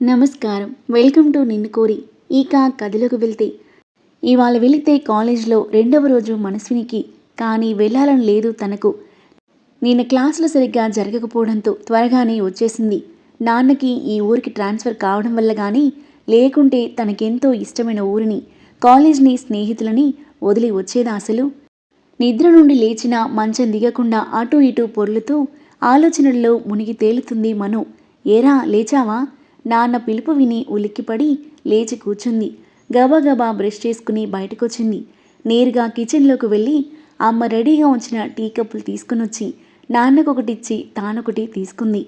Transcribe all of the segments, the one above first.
నమస్కారం. Welcome to నిన్ను కోరి. ఇక కథలోకి వెళ్తే. ఇవాళ వెళితే కాలేజ్లో రెండవ రోజు మనస్వినికి కానీ వెళ్ళాలని లేదు తనకు. నేను క్లాసులు సరిగ్గా జరగకపోవడంతో త్వరగానే వచ్చేసింది. నాన్నకి ఈ ఊరికి ట్రాన్స్ఫర్ కావడం వల్ల కానీ లేకుంటే తనకెంతో ఇష్టమైన ఊరిని కాలేజ్ని స్నేహితులని వదిలి వచ్చేదా అసలు? నిద్ర నుండి లేచిన మంచం దిగకుండా అటూ ఇటూ పొర్లుతూ ఆలోచనల్లో మునిగి తేలుతుంది మను. ఏరా లేచావా? నాన్న పిలుపు విని ఉలిక్కిపడి లేచి కూర్చుంది. గబాగబా బ్రష్ చేసుకుని బయటకొచ్చింది. నేరుగా కిచెన్లోకి వెళ్ళి అమ్మ రెడీగా ఉంచిన టీ కప్పులు తీసుకునొచ్చి నాన్నకొకటిచ్చి తానొకటి తీసుకుంది.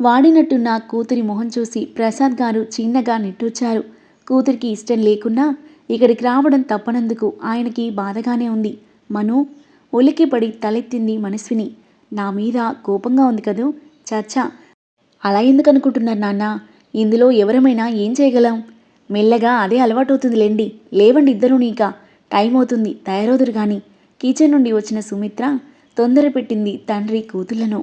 వాడినట్టున్న కూతురి మొహం చూసి ప్రసాద్ గారు చిన్నగా నిట్టూర్చారు. కూతురికి ఇష్టం లేకున్నా ఇక్కడికి రావడం తప్పనందుకు ఆయనకి బాధగానే ఉంది. మను ఉలికిపడి తలెత్తింది మనస్విని. నా మీద కోపంగా ఉంది కదూ? చచ్చా! అలా ఎందుకు అనుకుంటున్నారు నాన్న? ఇందులో ఎవరమైనా ఏం చేయగలం? మెల్లగా అదే అలవాటవుతుంది లెండి లేవండి ఇద్దరూ నీక టైం అవుతుంది తయారవుదురు గాని. కిచెన్ నుండి వచ్చిన సుమిత్ర తొందర పెట్టింది తండ్రి కూతుళ్ళను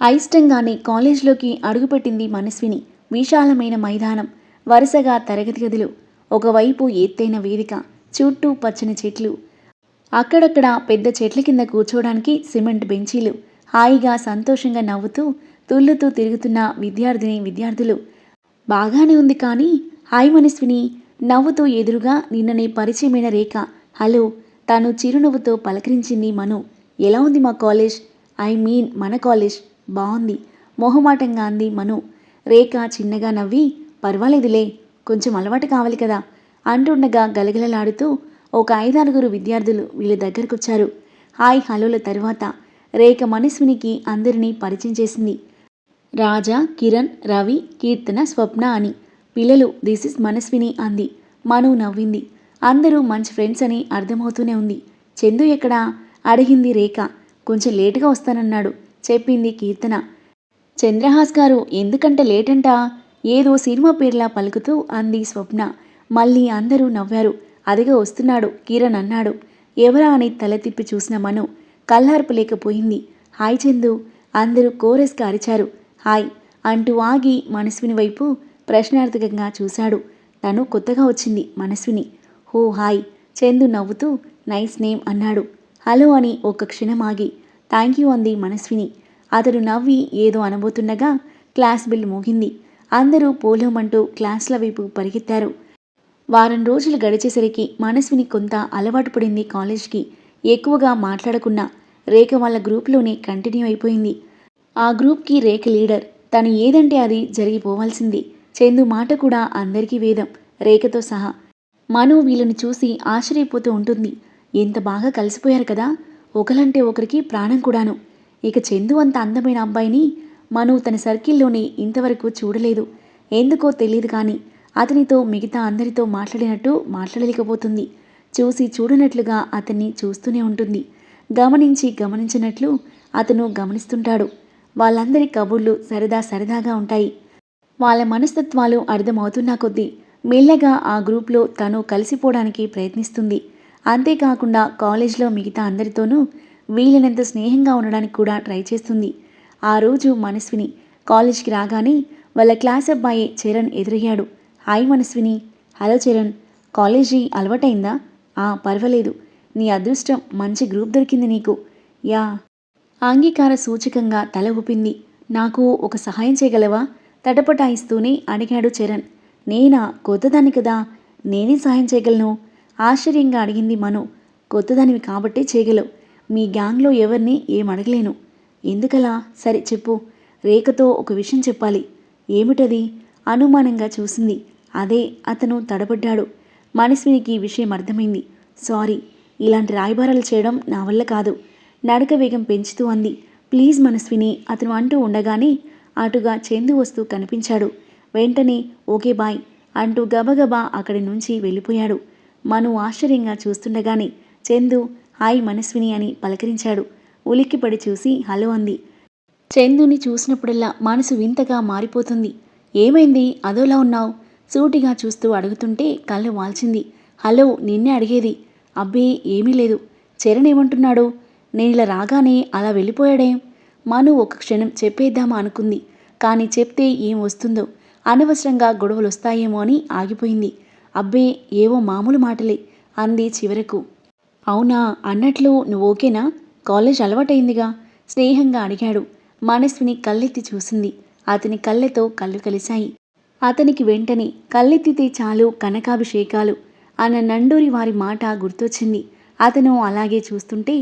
అయిష్టంగానే కాలేజ్లోకి అడుగుపెట్టింది మనస్విని. విశాలమైన మైదానం. వరుసగా తరగతి గదులు. ఒకవైపు ఎత్తైన వేదిక. చుట్టూ పచ్చని చెట్లు. అక్కడక్కడ పెద్ద చెట్ల కింద కూర్చోవడానికి సిమెంట్ బెంచీలు. హాయిగా సంతోషంగా నవ్వుతూ తుల్లుతూ తిరుగుతున్న విద్యార్థిని విద్యార్థులు. బాగానే ఉంది కానీ హాయ్ మనస్విని నవ్వుతో ఎదురుగా నిన్ననే పరిచయమైన రేఖ. హలో తాను చిరునవ్వుతో పలకరించింది మను. ఎలా ఉంది మా కాలేజ్? ఐ మీన్ మన కాలేజ్. బాగుంది. మొహమాటంగా అంది మను. రేఖ చిన్నగా నవ్వి పర్వాలేదులే కొంచెం అలవాటు కావాలి కదా. అంటుండగా గలగలలాడుతూ ఒక ఐదారుగురు విద్యార్థులు వీళ్ళ దగ్గరకొచ్చారు. హాయ్ హలోల తరువాత రేఖ మనస్వినికి అందరినీ పరిచయం చేసింది. రాజా కిరణ్ రవి కీర్తన స్వప్న అని. పిల్లలు దిస్ ఇస్ మనస్విని అంది. మను నవ్వింది. అందరూ మంచి ఫ్రెండ్స్ అని అర్థమవుతూనే ఉంది. చందు ఎక్కడా? అడిగింది రేఖ. కొంచెం లేటుగా వస్తానన్నాడు. చెప్పింది కీర్తన. చంద్రహాస్ గారు ఎందుకంటే లేటంట? ఏదో సినిమా పేర్లా పలుకుతూ అంది స్వప్న. మళ్ళీ అందరూ నవ్వారు. అదిగా వస్తున్నాడు. కిరణ్ అన్నాడు. ఎవరా? అని తల తిప్పి చూసిన మను. కల్లార్పలేకపోయింది హాయ్ చందు. అందరూ కోరస్గా అరిచారు. హాయ్ అంటూ ఆగి మనస్విని వైపు ప్రశ్నార్థకంగా చూశాడు. తను కొత్తగా వచ్చింది మనస్విని. హో హాయ్ చందు నవ్వుతూ నైస్ నేమ్ అన్నాడు. హలో అని ఒక క్షణం ఆగి. థ్యాంక్ యూ అంది మనస్విని. అతడు నవ్వి ఏదో అనబోతుండగా క్లాస్ బిల్ మోగింది. అందరూ పోలోమంటూ క్లాస్ల వైపు పరిగెత్తారు. వారం రోజులు గడిచేసరికి మనస్విని కొంత అలవాటు పడింది కాలేజ్కి. ఎక్కువగా మాట్లాడకున్నా రేఖ వాళ్ళ గ్రూప్లోనే కంటిన్యూ అయిపోయింది. ఆ గ్రూప్కి రేఖ లీడర్. తను ఏదంటే అది జరిగిపోవాల్సింది. చందు మాట కూడా అందరికీ వేదం. రేఖతో సహా. మను వీళ్ళని చూసి ఆశ్చర్యపోతూ ఉంటుంది. ఎంత బాగా కలిసిపోయారు కదా! ఒకలంటే ఒకరికి ప్రాణం కూడాను. ఇక చందు అంత అందమైన అబ్బాయిని మను తన సర్కిల్లోనే ఇంతవరకు చూడలేదు. ఎందుకో తెలియదు కానీ అతనితో మిగతా అందరితో మాట్లాడినట్టు మాట్లాడలేకపోతుంది. చూసి చూడనట్లుగా అతన్ని చూస్తూనే ఉంటుంది. గమనించి గమనించినట్లు అతను గమనిస్తుంటాడు. వాళ్ళందరి కబుర్లు సరదా సరదాగా ఉంటాయి. వాళ్ళ మనస్తత్వాలు అర్థమవుతున్న కొద్దీ మెల్లగా ఆ గ్రూప్లో తను కలిసిపోవడానికి ప్రయత్నిస్తుంది. అంతేకాకుండా కాలేజ్లో మిగతా అందరితోనూ వీలైనంత స్నేహంగా ఉండడానికి కూడా ట్రై చేస్తుంది. ఆ రోజు మనస్విని కాలేజ్కి రాగానే వాళ్ళ క్లాస్ అబ్బాయి Charan ఎదురయ్యాడు. Hi Manaswini. Hello Charan. College అలవాటైందా? ఆ పర్వాలేదు. నీ అదృష్టం మంచి గ్రూప్ దొరికింది నీకు. యా. అంగీకార సూచకంగా తల ఊపింది. నాకు ఒక సహాయం చేయగలవా? తటపటాయిస్తూనే అడిగాడు చరణ్. నేనా? కొత్తదాన్ని కదా. నేనే సహాయం చేయగలను? ఆశ్చర్యంగా అడిగింది మను. కొత్తదానివి కాబట్టే చేయగలవు. మీ గ్యాంగ్లో ఎవరిని ఏం అడగలేను. ఎందుకలా? సరే చెప్పు. రేఖతో ఒక విషయం చెప్పాలి. ఏమిటది? అనుమానంగా చూసింది. అదే అతను తడబడ్డాడు. మనస్వినికి ఈ విషయం అర్థమైంది. సారీ. ఇలాంటి రాయబారాలు చేయడం నా వల్ల కాదు. నడక వేగం పెంచుతూ అంది. ప్లీజ్ మనస్విని అతను అంటూ ఉండగానే అటుగా చందు వస్తూ కనిపించాడు. వెంటనే ఓకే బాయ్ అంటూ గబగబా అక్కడి నుంచి వెళ్ళిపోయాడు. మను ఆశ్చర్యంగా చూస్తుండగానే చందు హాయ్ మనస్విని అని పలకరించాడు. ఉలిక్కిపడి చూసి హలో అంది. చందుని చూసినప్పుడల్లా మనసు వింతగా మారిపోతుంది. ఏమైంది? అదోలా ఉన్నావు? సూటిగా చూస్తూ అడుగుతుంటే కళ్ళు వాల్చింది. హలో నిన్నే అడిగేది. అబ్బే ఏమీ లేదు. చరణ్ ఏమంటున్నాడు? నేను ఇలా రాగానే అలా వెళ్ళిపోయాడేం? మను ఒక క్షణం చెప్పేద్దామా అనుకుంది. కానీ చెప్తే ఏం వస్తుందో? అనవసరంగా గొడవలు వస్తాయేమో అని ఆగిపోయింది. అబ్బే ఏవో మామూలు మాటలే అంది చివరకు. అవునా అన్నట్లు నువ్వు ఓకేనా? కాలేజ్ అలవాటైందిగా? స్నేహంగా అడిగాడు. మనస్విని కళ్ళెత్తి చూసింది. అతని కళ్ళెతో కళ్ళు కలిశాయి. అతనికి వెంటనే కళ్ళెత్తితే చాలు కనకాభిషేకాలు అన్న నండూరి వారి మాట గుర్తొచ్చింది. అతను అలాగే చూస్తుంటే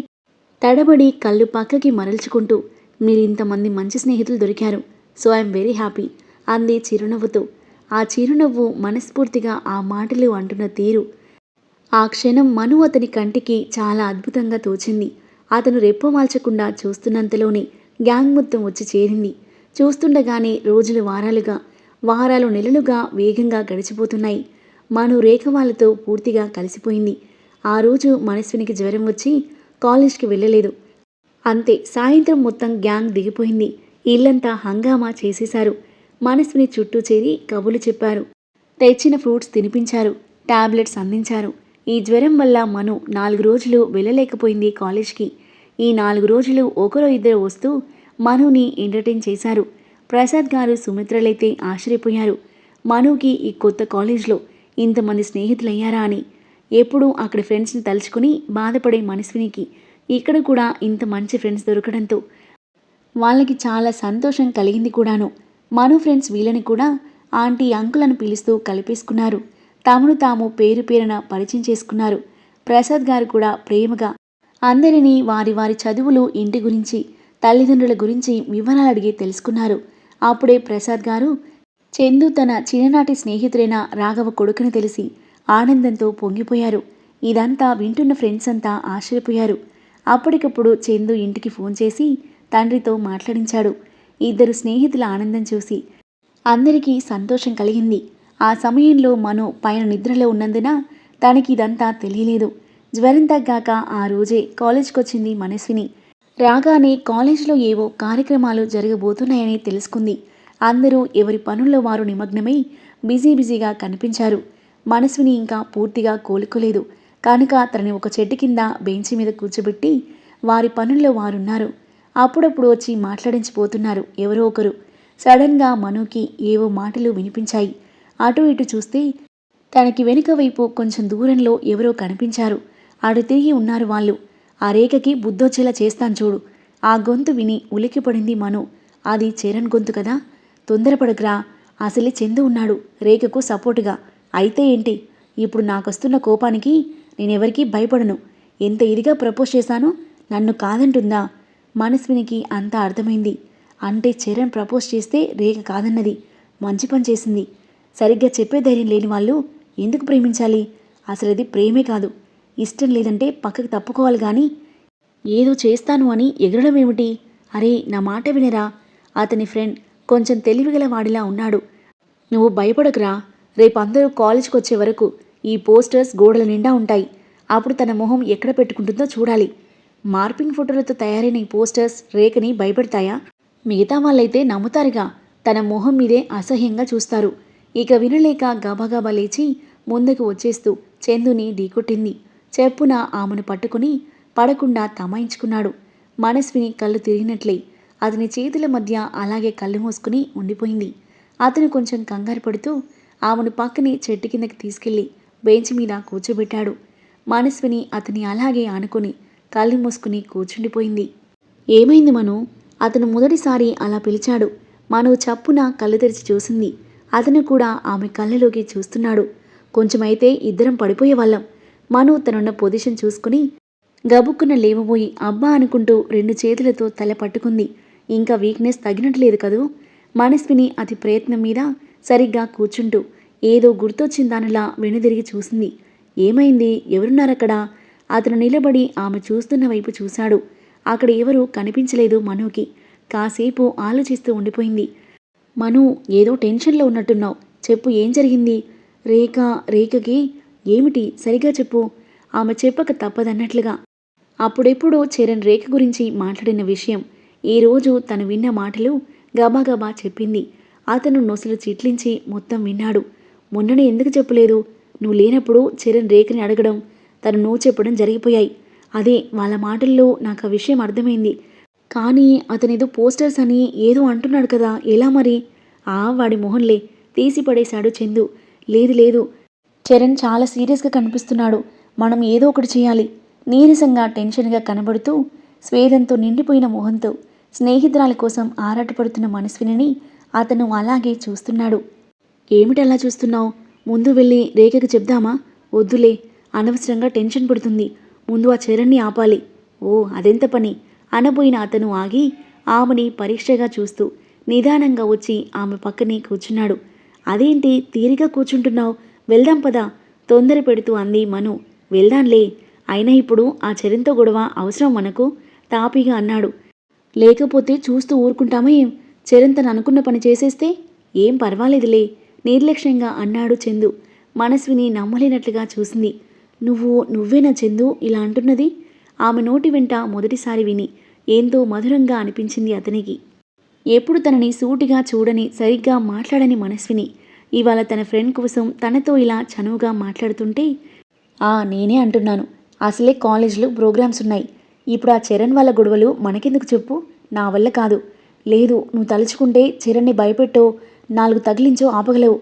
తడబడి కళ్ళు పక్కకి మరల్చుకుంటూ మీరు ఇంతమంది మంచి స్నేహితులు దొరికారు. సో ఐఎమ్ వెరీ హ్యాపీ అంది చిరునవ్వుతో. ఆ చిరునవ్వు మనస్ఫూర్తిగా ఆ మాటలు అంటున్న తీరు. ఆ క్షణం మను అతని కంటికి చాలా అద్భుతంగా తోచింది. అతను రెప్పమాల్చకుండా చూస్తున్నంతలోనే గ్యాంగ్ మొత్తం వచ్చి చేరింది. చూస్తుండగానే రోజులు వారాలుగా వారాలు నెలలుగా వేగంగా గడిచిపోతున్నాయి. మను రేఖ వాళ్ళతో పూర్తిగా కలిసిపోయింది. ఆ రోజు మనస్వినికి జ్వరం వచ్చి కాలేజ్కి వెళ్ళలేదు. అంతే సాయంత్రం మొత్తం గ్యాంగ్ దిగిపోయింది. ఇల్లంతా హంగామా చేసేశారు. మనస్విని చుట్టూ చేరి కబులు చెప్పారు. తెచ్చిన ఫ్రూట్స్ తినిపించారు. టాబ్లెట్స్ అందించారు. ఈ జ్వరం వల్ల మను నాలుగు రోజులు వెళ్ళలేకపోయింది కాలేజ్కి. ఈ నాలుగు రోజులు ఒకరో ఇద్దరు వస్తూ మనుని ఎంటర్టైన్ చేశారు. ప్రసాద్ గారు సుమిత్రలైతే ఆశ్చర్యపోయారు. మనుకి ఈ కొత్త కాలేజ్లో ఇంతమంది స్నేహితులయ్యారా అని. ఎప్పుడూ అక్కడ ఫ్రెండ్స్ని తలుచుకుని బాధపడే మనస్వినికి ఇక్కడ కూడా ఇంత మంచి ఫ్రెండ్స్ దొరకడంతో వాళ్ళకి చాలా సంతోషం కలిగింది కూడాను. మను ఫ్రెండ్స్ వీళ్ళని కూడా ఆంటీ అంకులను పిలుస్తూ కలిపేసుకున్నారు. తమను తాము పేరు పేరున పరిచయం చేసుకున్నారు. ప్రసాద్ గారు కూడా ప్రేమగా అందరినీ వారి వారి చదువులు ఇంటి గురించి తల్లిదండ్రుల గురించి వివరాలు అడిగి తెలుసుకున్నారు. అప్పుడే ప్రసాద్ గారు చందు తన చిన్ననాటి స్నేహితుడైన రాఘవ కొడుకుని తెలిసి ఆనందంతో పొంగిపోయారు. ఇదంతా వింటున్న ఫ్రెండ్స్ అంతా ఆశ్చర్యపోయారు. అప్పటికప్పుడు చందు ఇంటికి ఫోన్ చేసి తండ్రితో మాట్లాడించాడు. ఇద్దరు స్నేహితుల ఆనందం చూసి అందరికీ సంతోషం కలిగింది. ఆ సమయంలో మను పైన నిద్రలో ఉన్నందున తనకి ఇదంతా తెలియలేదు. జ్వరం తగ్గాక ఆ రోజే కాలేజ్కొచ్చింది మనస్విని. రాగానే కాలేజీలో ఏవో కార్యక్రమాలు జరగబోతున్నాయని తెలుసుకుంది. అందరూ ఎవరి పనుల్లో వారు నిమగ్నమై బిజీ బిజీగా కనిపించారు. మనసుని ఇంకా పూర్తిగా కోలుకోలేదు. కనుక తనని ఒక చెట్టు కింద బెంచి మీద కూర్చోబెట్టి వారి పనుల్లో వారున్నారు. అప్పుడప్పుడు వచ్చి మాట్లాడించిపోతున్నారు ఎవరో ఒకరు. సడన్గా మనుకి ఏవో మాటలు వినిపించాయి. అటు ఇటు చూస్తే తనకి వెనుక వైపు కొంచెం దూరంలో ఎవరో కనిపించారు. అటు తిరిగి ఉన్నారు వాళ్ళు. ఆ రేఖకి బుద్ధొచ్చేలా చేస్తాను చూడు. ఆ గొంతు విని ఉలిక్కిపడింది మను. అది చరణ్ గొంతు కదా. తొందరపడకరా. అసలే చందు ఉన్నాడు. రేఖకు సపోర్టుగా. అయితే ఏంటి? ఇప్పుడు నాకొస్తున్న కోపానికి నేనెవరికీ భయపడను. ఎంత ఇదిగా ప్రపోజ్ చేశానో నన్ను కాదంటుందా? మనస్వినికి అంత అర్థమైంది. అంటే చరణ్ ప్రపోజ్ చేస్తే రేఖ కాదన్నది. మంచి పని చేసింది. సరిగ్గా చెప్పే ధైర్యం లేని వాళ్ళు ఎందుకు ప్రేమించాలి? అసలు అది ప్రేమే కాదు. ఇష్టం లేదంటే పక్కకు తప్పుకోవాలి కానీ ఏదో చేస్తాను అని ఎగరడం ఏమిటి? అరే నా మాట వినరా? అతని ఫ్రెండ్ కొంచెం తెలివిగల వాడిలా ఉన్నాడు. నువ్వు భయపడకురా. రేపు అందరూ కాలేజ్కి వచ్చే వరకు ఈ పోస్టర్స్ గోడల నిండా ఉంటాయి. అప్పుడు తన మొహం ఎక్కడ పెట్టుకుంటుందో చూడాలి. మార్పింగ్ ఫోటోలతో తయారైన ఈ పోస్టర్స్ రేఖని భయపెడతాయా? మిగతా వాళ్ళైతే నమ్ముతారుగా. తన మొహం మీదే అసహ్యంగా చూస్తారు. ఇక వినలేక గబగబా లేచి ముందుకు వచ్చేస్తూ చందుని ఢీకొట్టింది. చెప్పున ఆమెను పట్టుకుని పడకుండా తమాయించుకున్నాడు. మనస్విని కళ్ళు తిరిగినట్లే. అతని చేతుల మధ్య అలాగే కళ్ళు మూసుకుని ఉండిపోయింది. అతను కొంచెం కంగారు పడుతూ ఆమెను పక్కనే చెట్టు కిందకి తీసుకెళ్ళి బెంచ్ మీద కూర్చోబెట్టాడు. మనస్విని అతని అలాగే ఆనుకుని కళ్ళు మూసుకుని కూర్చుండిపోయింది. ఏమైంది మను? అతను మొదటిసారి అలా పిలిచాడు. మను చప్పున కళ్ళు తెరిచి చూసింది. అతను కూడా ఆమె కళ్ళలోకి చూస్తున్నాడు. కొంచెమైతే ఇద్దరం పడిపోయేవాళ్ళం మను తనున్న పొజిషన్ చూసుకుని గబుక్కున లేవబోయి అబ్బా అనుకుంటూ రెండు చేతులతో తల పట్టుకుంది. ఇంకా వీక్నెస్ తగినట్లేదు కదూ? మనస్విని అతి ప్రయత్నం మీద సరిగ్గా కూర్చుంటూ ఏదో గుర్తొచ్చిందానిలా వెనుదిరిగి చూసింది. ఏమైంది? ఎవరున్నారక్కడ? అతను నిలబడి ఆమె చూస్తున్న వైపు చూశాడు. అక్కడ ఎవరూ కనిపించలేదు మనుకి. కాసేపు ఆలోచిస్తూ ఉండిపోయింది. మను ఏదో టెన్షన్లో ఉన్నట్టున్నావు. చెప్పు ఏం జరిగింది? రేఖ రేఖకి? ఏమిటి? సరిగా చెప్పు. ఆమె చెప్పక తప్పదన్నట్లుగా. అప్పుడెప్పుడు చరణ్ రేఖ గురించి మాట్లాడిన విషయం. ఈరోజు తను విన్న మాటలు గబాగబా చెప్పింది. అతను నొసలు చిట్లించి మొత్తం విన్నాడు. మొన్ననే ఎందుకు చెప్పలేదు? నువ్వు లేనప్పుడు చరణ్ రేఖని అడగడం తను నో చెప్పడం జరిగిపోయాయి. అదే వాళ్ళ మాటల్లో నాకు ఆ విషయం అర్థమైంది. కానీ అతనేదో పోస్టర్స్ అని ఏదో అంటున్నాడు కదా ఎలా మరి? ఆ వాడి మొహన్లే తీసి పడేశాడు చందు. లేదు లేదు. చరణ్ చాలా సీరియస్గా కనిపిస్తున్నాడు. మనం ఏదో ఒకటి చేయాలి. నీరసంగా టెన్షన్గా కనబడుతూ స్వేదంతో నిండిపోయిన మొహంతో స్నేహితురాలి కోసం ఆరాటపడుతున్న మనస్వినిని అతను అలాగే చూస్తున్నాడు. ఏమిటలా చూస్తున్నావు? ముందు వెళ్ళి రేఖకు చెప్దామా? వద్దులే అనవసరంగా టెన్షన్ పడుతుంది. ముందు ఆ చరణ్ని ఆపాలి. ఓ అదెంత పని? అనబోయిన అతను ఆగి ఆమెని పరీక్షగా చూస్తూ నిదానంగా వచ్చి ఆమె పక్కనే కూర్చున్నాడు. అదేంటి? తీరిగా కూర్చుంటున్నావు? వెళ్దాం పదా తొందర పెడుతూ అంది మను. వెళ్దాంలే అయినా ఇప్పుడు ఆ చరణ్తో గొడవ అవసరం మనకు? తాపిగా అన్నాడు. లేకపోతే చూస్తూ ఊరుకుంటామా ఏం? చరణ్ తను అనుకున్న పని చేసేస్తే ఏం పర్వాలేదులే నిర్లక్ష్యంగా అన్నాడు చందు. మనస్విని నమ్మలేనట్లుగా చూసింది. నువ్వు నువ్వేనా చందు ఇలా అంటున్నది? ఆమె నోటి వెంట మొదటిసారి విని ఏందో మధురంగా అనిపించింది అతనికి. ఎప్పుడు తనని సూటిగా చూడని సరిగ్గా మాట్లాడని మనస్విని ఇవాళ తన ఫ్రెండ్ కోసం తనతో ఇలా చనువుగా మాట్లాడుతుంటే ఆ నేనే అంటున్నాను. అసలే కాలేజ్లో ప్రోగ్రామ్స్ ఉన్నాయి. ఇప్పుడు ఆ చరణ్ వాళ్ళ గొడవలు మనకెందుకు చెప్పు? నా వల్ల కాదు. లేదు నువ్వు తలుచుకుంటే చిరణ్ని భయపెట్టో నాలుగు తగిలించో ఆపగలవు.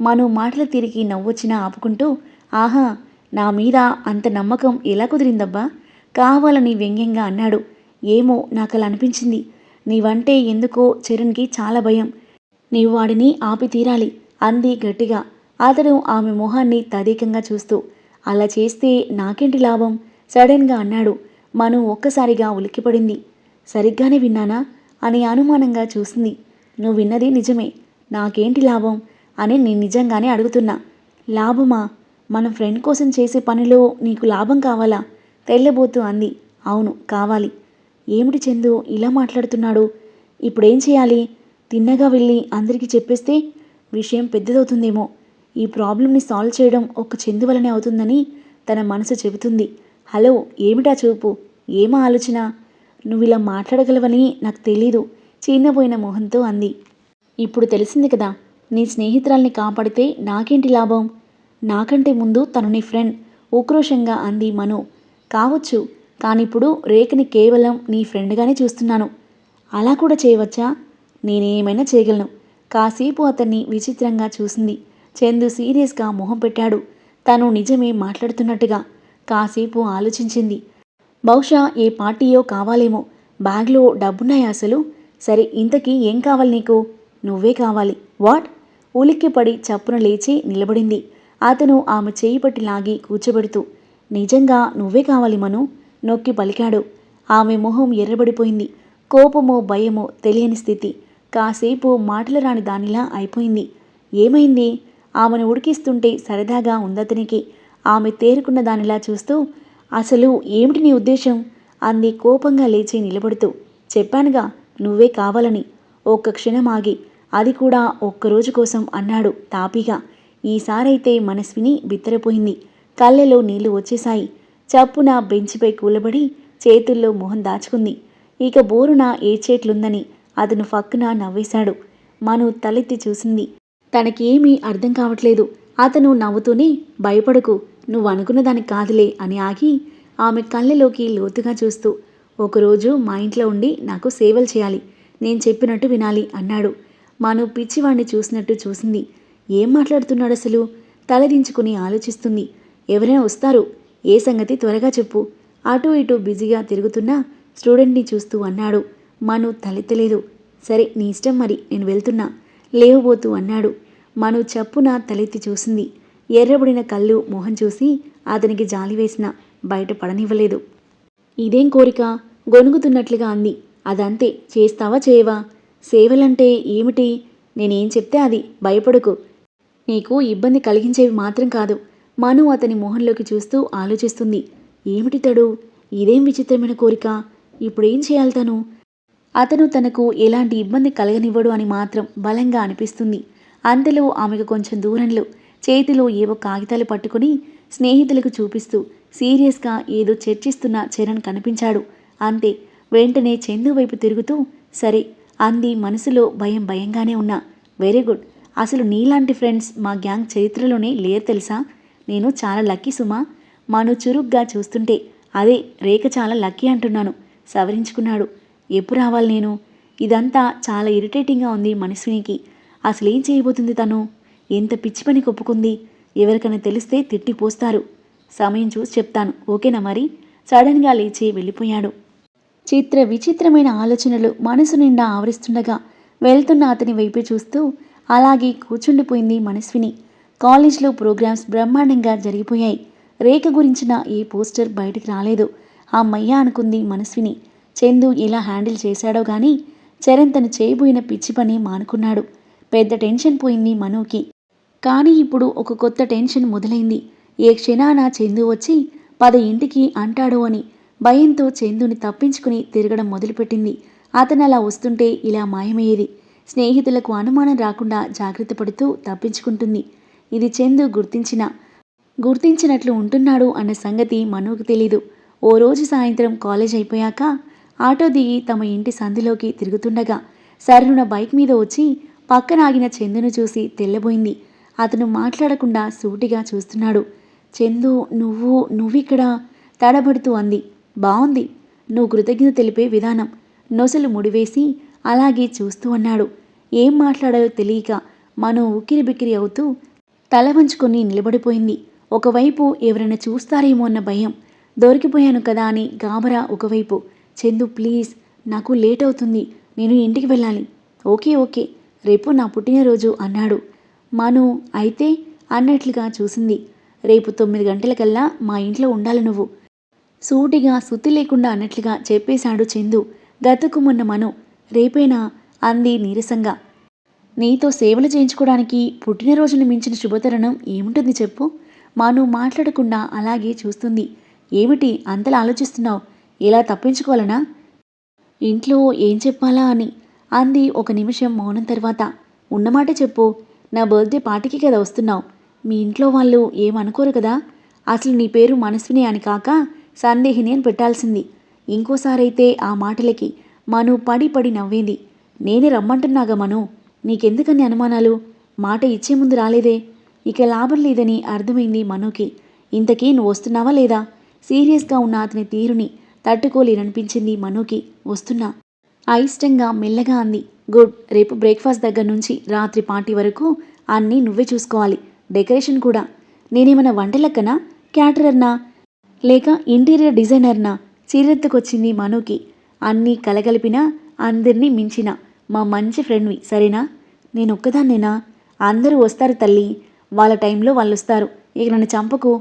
మను మాటల తిరిగి నవ్వొచ్చినా ఆపుకుంటూ ఆహా నా మీద అంత నమ్మకం ఎలా కుదిరిందబ్బా? కావాలని వ్యంగ్యంగా అన్నాడు. ఏమో నాకు అలా అనిపించింది. నీవంటే ఎందుకో చరణ్కి చాలా భయం. నీవు వాడిని ఆపి తీరాలి అంది గట్టిగా. అతడు ఆమె మొహాన్ని తదేకంగా చూస్తూ అలా చేస్తే నాకేంటి లాభం? సడన్గా అన్నాడు. మను ఒక్కసారిగా ఉలిక్కిపడింది. సరిగ్గానే విన్నానా? అని అనుమానంగా చూసింది. నువ్వు విన్నది నిజమే. నాకేంటి లాభం? అని నేను నిజంగానే అడుగుతున్నా. లాభమా? మన ఫ్రెండ్ కోసం చేసే పనిలో నీకు లాభం కావాలా? తెల్లబోతూ అంది. అవును కావాలి. ఏమిటి చందు? ఇలా మాట్లాడుతున్నాడు. ఇప్పుడేం చేయాలి? తిన్నగా వెళ్ళి అందరికీ చెప్పేస్తే విషయం పెద్దదవుతుందేమో. ఈ ప్రాబ్లంని సాల్వ్ చేయడం ఒక చందు వలనే అవుతుందని తన మనసు చెబుతుంది. హలో ఏమిటా చూపు? ఏమా ఆలోచన? నువ్వు ఇలా మాట్లాడగలవని నాకు తెలీదు. చిన్నపోయిన మొహంతో అంది. ఇప్పుడు తెలిసింది కదా నీ స్నేహితురాల్ని కాపాడితే నాకేంటి లాభం? నాకంటే ముందు తను నీ ఫ్రెండ్ ఉక్రోషంగా అంది మను. కావచ్చు కానిప్పుడు రేఖని కేవలం నీ ఫ్రెండ్గానే చూస్తున్నాను. అలా కూడా చేయవచ్చా? నేనేమైనా చేయగలను. కాసేపు అతన్ని విచిత్రంగా చూసింది. చందు సీరియస్గా మొహం పెట్టాడు. తను నిజమే మాట్లాడుతున్నట్టుగా కాసేపు ఆలోచించింది. బహుశా ఏ పార్టీయో కావాలేమో. బ్యాగ్లో డబ్బున్నాయి అసలు. సరే ఇంతకీ ఏం కావాలి నీకు? నువ్వే కావాలి. వాట్? ఉలిక్కిపడి చప్పున లేచి నిలబడింది. అతను ఆమె చేయి పట్టి లాగి కూర్చోబెడుతూ నిజంగా నువ్వే కావాలి మను? నొక్కి పలికాడు. ఆమె మొహం ఎర్రబడిపోయింది. కోపమో భయమో తెలియని స్థితి. కాసేపు మాటలు రాని దానిలా అయిపోయింది. ఏమైంది? ఆమెను ఉడికిస్తుంటే సరదాగా ఉందతనికి. ఆమె తేరుకున్న దానిలా చూస్తూ అసలు ఏమిటి నీ ఉద్దేశం? అంది కోపంగా లేచి నిలబడుతూ. చెప్పానుగా నువ్వే కావాలని. ఒక్క క్షణం ఆగి అది కూడా ఒక్కరోజు కోసం అన్నాడు తాపిగా. ఈసారైతే మనస్విని బిత్తరపోయింది. కళ్ళలో నీళ్ళు వచ్చేశాయి. చప్పున బెంచిపై కూలబడి చేతుల్లో మొహం దాచుకుంది. ఇక బోరున ఏడ్చేట్లుందని అతను ఫక్కున నవ్వేశాడు. మను తలెత్తి చూసింది. తనకేమీ అర్థం కావట్లేదు. అతను నవ్వుతూనే భయపడకు. నువ్వు అనుకున్న దానికి కాదులే అని ఆగి ఆమె కళ్ళలోకి లోతుగా చూస్తూ ఒకరోజు మా ఇంట్లో ఉండి నాకు సేవలు చేయాలి నేను చెప్పినట్టు వినాలి అన్నాడు. మాను పిచ్చివాణ్ణి చూసినట్టు చూసింది. ఏం మాట్లాడుతున్నాడు అసలు? తలదించుకుని ఆలోచిస్తుంది. ఎవరైనా వస్తారు? ఏ సంగతి? త్వరగా చెప్పు అటు ఇటు బిజీగా తిరుగుతున్న స్టూడెంట్ని చూస్తూ అన్నాడు. మను తలెత్తలేదు. సరే నీ ఇష్టం మరి నేను వెళ్తున్నా లేవబోతూ అన్నాడు. మను చప్పున తలెత్తి చూసింది. ఎర్రబడిన కళ్ళు మొహం చూసి అతనికి జాలి వేసిన బయట పడనివ్వలేదు. ఇదేం కోరిక? గొనుగుతున్నట్లుగా అంది. అదంతే. చేస్తావా చేయవా? సేవలంటే ఏమిటి? నేనేం చెప్తే అది. భయపడకు. నీకు ఇబ్బంది కలిగించేవి మాత్రం కాదు. మను అతని మొహంలోకి చూస్తూ ఆలోచిస్తుంది. ఏమిటి తడు? ఇదేం విచిత్రమైన కోరిక? ఇప్పుడేం చేయాలి తను? అతను తనకు ఎలాంటి ఇబ్బంది కలగనివ్వడు అని మాత్రం బలంగా అనిపిస్తుంది. అంతలో ఆమెకు కొంచెం దూరంలో చేతిలో ఏవో కాగితాలు పట్టుకుని స్నేహితులకు చూపిస్తూ సీరియస్గా ఏదో చర్చిస్తున్న చరణ్ కనిపించాడు. అంతే వెంటనే చందు వైపు తిరుగుతూ సరే అంది మనసులో భయం భయంగానే ఉన్నా. వెరీ గుడ్ అసలు నీలాంటి ఫ్రెండ్స్ మా గ్యాంగ్ చరిత్రలోనే లేరు తెలుసా? నేను చాలా లక్కీ సుమా. మాను చురుగ్గా చూస్తుంటే అదే రేఖ చాలా లక్కీ అంటున్నాను సవరించుకున్నాడు. ఎప్పుడు రావాలి నేను? ఇదంతా చాలా ఇరిటేటింగ్గా ఉంది మనస్వినికి అసలేం చేయబోతుంది తను? ఎంత పిచ్చి పని కొప్పుకుంది? ఎవరికైనా తెలిస్తే తిట్టి పోస్తారు. సమయం చూసి చెప్తాను. ఓకేనా మరి? సడన్గా లేచి వెళ్ళిపోయాడు. చిత్ర విచిత్రమైన ఆలోచనలు మనసు నిండా ఆవరిస్తుండగా వెళ్తున్న అతని వైపు చూస్తూ అలాగే కూర్చుండిపోయింది మనస్విని. కాలేజ్లో ప్రోగ్రామ్స్ బ్రహ్మాండంగా జరిగిపోయాయి. రేఖ గురించిన ఏ పోస్టర్ బయటికి రాలేదు. అమ్మయ్య అనుకుంది మనస్విని. చందు ఇలా హ్యాండిల్ చేశాడో గాని చరణ్ తను చేయబోయిన పిచ్చి పని మానుకున్నాడు. పెద్ద టెన్షన్ పోయింది మనుకి కానీ ఇప్పుడు ఒక కొత్త టెన్షన్ మొదలైంది. ఏ క్షణాన చందు వచ్చి పద ఇంటికి అంటాడు అని భయంతో చందుని తప్పించుకుని తిరగడం మొదలుపెట్టింది. అతను అలా వస్తుంటే ఇలా మాయమయ్యేది. స్నేహితులకు అనుమానం రాకుండా జాగ్రత్త పడుతూ తప్పించుకుంటుంది. ఇది చందు గుర్తించిన గుర్తించినట్లు ఉంటున్నాడు అన్న సంగతి మనోకు తెలీదు. ఓ రోజు సాయంత్రం కాలేజ్ అయిపోయాక ఆటో దిగి తమ ఇంటి సంధిలోకి తిరుగుతుండగా సరుణ బైక్ మీద వచ్చి పక్కన ఆగిన చందును చూసి తెల్లబోయింది. అతను మాట్లాడకుండా సూటిగా చూస్తున్నాడు. చందు నువ్వు నువ్విక్కడ తడబడుతూ అంది. బావుంది. నువ్వు కృతజ్ఞత తెలిపే విధానం. నొసలు ముడివేసి అలాగే చూస్తూ అన్నాడు. ఏం మాట్లాడాలో తెలియక మనో ఉక్కిరి బిక్కిరి అవుతూ తల వంచుకొని నిలబడిపోయింది. ఒకవైపు ఎవరైనా చూస్తారేమో అన్న భయం. దొరికిపోయాను కదా అని గాబరా ఒకవైపు. చందు ప్లీజ్ నాకు లేట్ అవుతుంది. నేను ఇంటికి వెళ్ళాలి. Okay okay. రేపు నా పుట్టినరోజు అన్నాడు. మను అయితే అన్నట్లుగా చూసింది. రేపు తొమ్మిది గంటలకల్లా మా ఇంట్లో ఉండాలి నువ్వు. సూటిగా సుత్తి లేకుండా అన్నట్లుగా చెప్పేశాడు చందు. గతుకుమున్న మను. రేపేనా? అంది నీరసంగా. నీతో సేవలు చేయించుకోవడానికి పుట్టినరోజును మించిన శుభతరుణం ఏముంటుంది చెప్పు? మాను మాట్లాడకుండా అలాగే చూస్తుంది. ఏమిటి అంతలా ఆలోచిస్తున్నావు? ఎలా తప్పించుకోవాలనా? ఇంట్లో ఏం చెప్పాలా అని అంది ఒక నిమిషం మౌనం తర్వాత. ఉన్నమాట చెప్పు. నా బర్త్డే పార్టీకి కదా వస్తున్నావు. మీ ఇంట్లో వాళ్ళు ఏమనుకోరు కదా? అసలు నీ పేరు మనస్విని అని కాక సందేహిని అని పెట్టాల్సింది. ఇంకోసారైతే ఆ మాటలకి మను పడి పడి నవ్వేది. నేనే రమ్మంటున్నాగా మను నీకెందుకని అనుమానాలు? మాట ఇచ్చే ముందు రాలేదే. ఇక లాభం లేదని అర్థమైంది మనుకి. ఇంతకీ నువ్వు వస్తున్నావా లేదా? సీరియస్గా ఉన్న అతని తీరుని తట్టుకోలేననిపించింది మనుకి. వస్తున్నా. అయిష్టంగా మెల్లగా అంది. గుడ్ రేపు బ్రేక్ఫాస్ట్ దగ్గర నుంచి రాత్రి పార్టీ వరకు అన్నీ నువ్వే చూసుకోవాలి. డెకరేషన్ కూడా. నేనేమైనా వంటలక్కనా? క్యాటరర్నా? లేక ఇంటీరియర్ డిజైనర్నా? చీరెత్తుకొచ్చింది మనుకి. అన్నీ కలగలిపినా అందరినీ మించిన. మా మంచి ఫ్రెండ్వి సరేనా? నేను ఒక్కదాన్నేనా అందరూ వస్తారు తల్లి. వాళ్ళ టైంలో వాళ్ళు వస్తారు ఇక నన్ను చంపకు.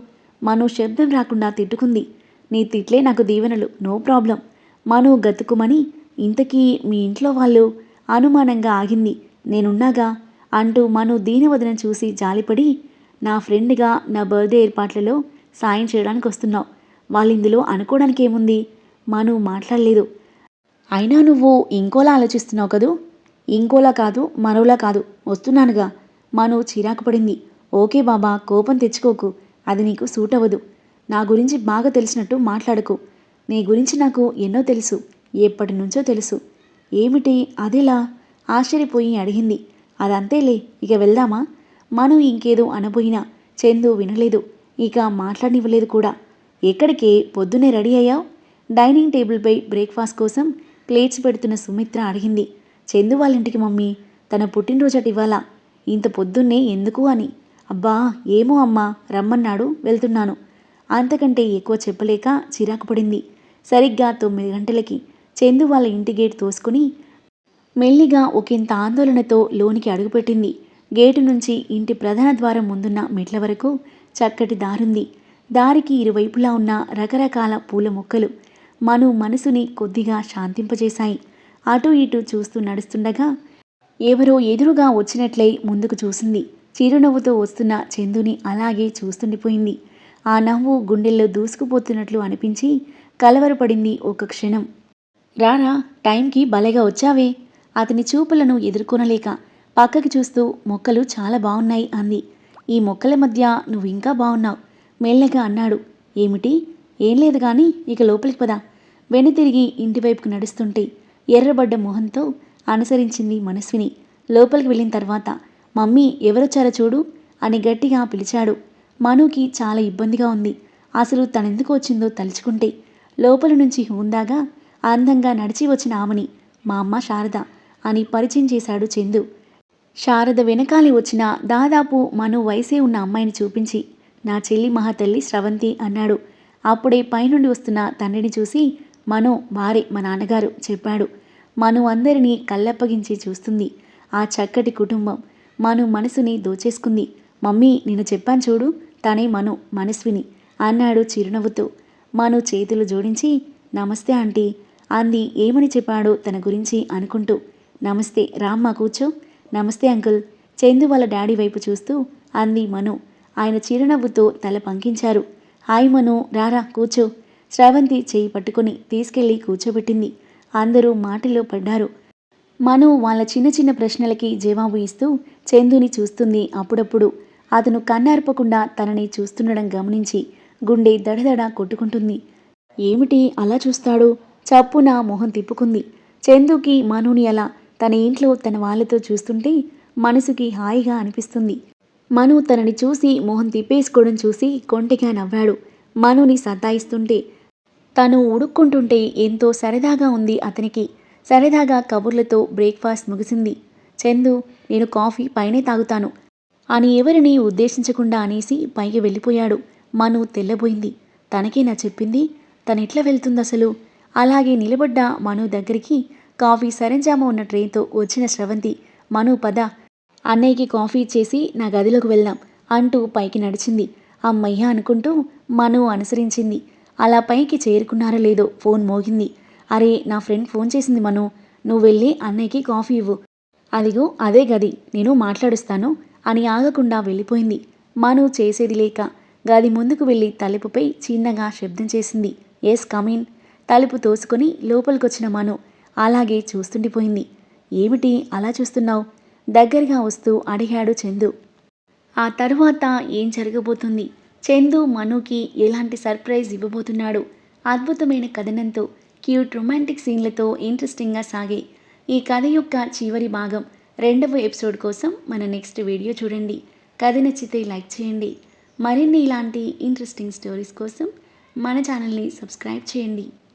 మను శబ్దం రాకుండా తిట్టుకుంది. నీ తిట్లే నాకు దీవెనలు. No problem. మను గతుకుమని ఇంతకీ మీ ఇంట్లో వాళ్ళు అనుమానంగా ఆగింది. నేనున్నాగా? అంటూ మను దీనవదన చూసి జాలిపడి నా ఫ్రెండ్గా నా బర్త్డే ఏర్పాట్లలో సాయం చేయడానికి వస్తున్నావు. వాళ్ళు ఇందులో అనుకోవడానికి ఏముంది? మను మాట్లాడలేదు. అయినా నువ్వు ఇంకోలా ఆలోచిస్తున్నావు కదూ? ఇంకోలా కాదు మరోలా కాదు. వస్తున్నానుగా. మను చిరాకు పడింది. ఓకే బాబా కోపం తెచ్చుకోకు. అది నీకు సూట్ అవ్వదు నా గురించి బాగా తెలిసినట్టు మాట్లాడకు. నీ గురించి నాకు ఎన్నో తెలుసు. ఎప్పటి నుంచో తెలుసు. ఏమిటి? అదేలా? ఆశ్చర్యపోయి అడిగింది. అదంతేలే ఇక వెళ్దామా? మను ఇంకేదో అనబోయినా చందు వినలేదు. ఇక మాట్లాడనివ్వలేదు కూడా. ఎక్కడికే? పొద్దునే రెడీ అయ్యావు? డైనింగ్ టేబుల్పై బ్రేక్ఫాస్ట్ కోసం ప్లేట్స్ పెడుతున్న సుమిత్ర అడిగింది. చందు వాళ్ళ ఇంటికి మమ్మీ తన పుట్టినరోజట ఇవ్వాలా? ఇంత పొద్దున్నే ఎందుకు అని. అబ్బా ఏమో అమ్మా రమ్మన్నాడు వెళ్తున్నాను. అంతకంటే ఎక్కువ చెప్పలేక చిరాకు పడింది. సరిగ్గా తొమ్మిది గంటలకి చందు వాళ్ళ ఇంటి గేట్ తోసుకుని మెల్లిగా ఒకంత ఆందోళనతో లోనికి అడుగుపెట్టింది. గేటు నుంచి ఇంటి ప్రధాన ద్వారం ముందున్న మెట్ల వరకు చక్కటి దారుంది. దారికి ఇరువైపులా ఉన్న రకరకాల పూల మొక్కలు మను మనసుని కొద్దిగా శాంతింపజేశాయి. అటూ ఇటూ చూస్తూ నడుస్తుండగా ఎవరో ఎదురుగా వచ్చినట్లై ముందుకు చూసింది. చిరునవ్వుతో వస్తున్న చందుని అలాగే చూస్తుండిపోయింది. ఆ నవ్వు గుండెల్లో దూసుకుపోతున్నట్లు అనిపించి కలవరపడింది ఒక క్షణం. రారా టైంకి భలేగా వచ్చావే. అతని చూపులను ఎదుర్కొనలేక పక్కకి చూస్తూ మొక్కలు చాలా బాగున్నాయి అంది. ఈ మొక్కల మధ్య నువ్వు ఇంకా బాగున్నావు మెల్లగా అన్నాడు. ఏమిటి? ఏం లేదు కానీ ఇక లోపలికి పదా. వెనుతిరిగి ఇంటివైపుకు నడుస్తుంటే ఎర్రబడ్డ మొహంతో అనుసరించింది మనస్విని. లోపలికి వెళ్ళిన తర్వాత మమ్మీ ఎవరొచ్చారో చూడు అని గట్టిగా పిలిచాడు. మనుకి చాలా ఇబ్బందిగా ఉంది. అసలు తనెందుకు వచ్చిందో తలుచుకుంటే లోపల నుంచి హుందాగా అందంగా నడిచి వచ్చిన ఆమెని మా అమ్మ శారద అని పరిచయం చేశాడు చందు. శారద వెనకాలి వచ్చిన దాదాపు మను వయసే ఉన్న అమ్మాయిని చూపించి నా చెల్లి మహాతల్లి స్రవంతి అన్నాడు. అప్పుడే పైనుండి వస్తున్న తండ్రిని చూసి మను వారే మా నాన్నగారు చెప్పాడు. మను అందరినీ కళ్ళప్పగించి చూస్తుంది. ఆ చక్కటి కుటుంబం మను మనసుని దోచేసుకుంది. మమ్మీ నేను చెప్పాను చూడు తనే మను మనస్విని అన్నాడు చిరునవ్వుతూ. మను చేతులు జోడించి నమస్తే ఆంటీ అంది ఏమని చెప్పాడో తన గురించి అనుకుంటూ. నమస్తే రామ్మా కూర్చో. నమస్తే అంకుల్. చందు వాళ్ళ డాడీ వైపు చూస్తూ అంది మను. ఆయన చిరునవ్వుతో తల పంకించారు. హాయ్ మను రారా కూర్చో. శ్రావంతి చేయి పట్టుకొని తీసుకెళ్ళి కూర్చోబెట్టింది. అందరూ మాటలో పడ్డారు. మను వాళ్ళ చిన్న చిన్న ప్రశ్నలకి జవాబు ఇస్తూ చందుని చూస్తుంది అప్పుడప్పుడు. అతను కన్నార్పకుండా తనని చూస్తుండడం గమనించి గుండె దడదడ కొట్టుకుంటుంది. ఏమిటి అలా చూస్తాడు? చప్పున మొహం తిప్పుకుంది. చందుకి మనుని అలా తన ఇంట్లో తన వాళ్ళతో చూస్తుంటే మనసుకి హాయిగా అనిపిస్తుంది. మను తనని చూసి మొహం తిప్పేసుకోవడం చూసి కొంటిగా నవ్వాడు. మనుని సతాయిస్తుంటే తను ఉడుక్కుంటుంటే ఎంతో సరదాగా ఉంది అతనికి. సరదాగా కబుర్లతో బ్రేక్ఫాస్ట్ ముగిసింది. చందు నేను కాఫీ పైనే తాగుతాను అని ఎవరిని ఉద్దేశించకుండా అనేసి పైకి వెళ్ళిపోయాడు. మను తెల్లబోయింది. తనకే నా చెప్పింది? తనెట్లా వెళ్తుంది అసలు అలాగే నిలబడ్డ మను దగ్గరికి కాఫీ సరంజామా ఉన్న ట్రేతో వచ్చిన స్రవంతి మను పద. అన్నయ్యకి కాఫీ చేసి నా గదిలోకి వెళ్దాం అంటూ పైకి నడిచింది. అమ్మయ్య అనుకుంటూ మను అనుసరించింది. అలా పైకి చేరుకున్నారో లేదో ఫోన్ మోగింది. అరే నా ఫ్రెండ్ ఫోన్ చేసింది మను. నువ్వు వెళ్ళి అన్నయ్యకి కాఫీ ఇవ్వు. అదిగో అదే గది. నేను మాట్లాడుస్తాను అని ఆగకుండా వెళ్ళిపోయింది. మను చేసేది లేక గది ముందుకు వెళ్ళి తలుపుపై చిన్నగా శబ్దం చేసింది. ఎస్ కమిన్ తలుపు తోసుకొని లోపలికొచ్చిన మను అలాగే చూస్తుండిపోయింది. ఏమిటి అలా చూస్తున్నావు? దగ్గరగా వస్తూ అడిగాడు చందు. ఆ తరువాత ఏం జరగబోతుంది? చందు మనుకి ఎలాంటి సర్ప్రైజ్ ఇవ్వబోతున్నాడు? అద్భుతమైన కథనంతో క్యూట్ రొమాంటిక్ సీన్లతో ఇంట్రెస్టింగ్గా సాగే ఈ కథ యొక్క చివరి భాగం రెండవ ఎపిసోడ్ కోసం మన నెక్స్ట్ వీడియో చూడండి. కథ నచ్చితే లైక్ చేయండి. మరిన్ని ఇలాంటి ఇంట్రెస్టింగ్ స్టోరీస్ కోసం మన ఛానల్ని సబ్స్క్రైబ్ చేయండి.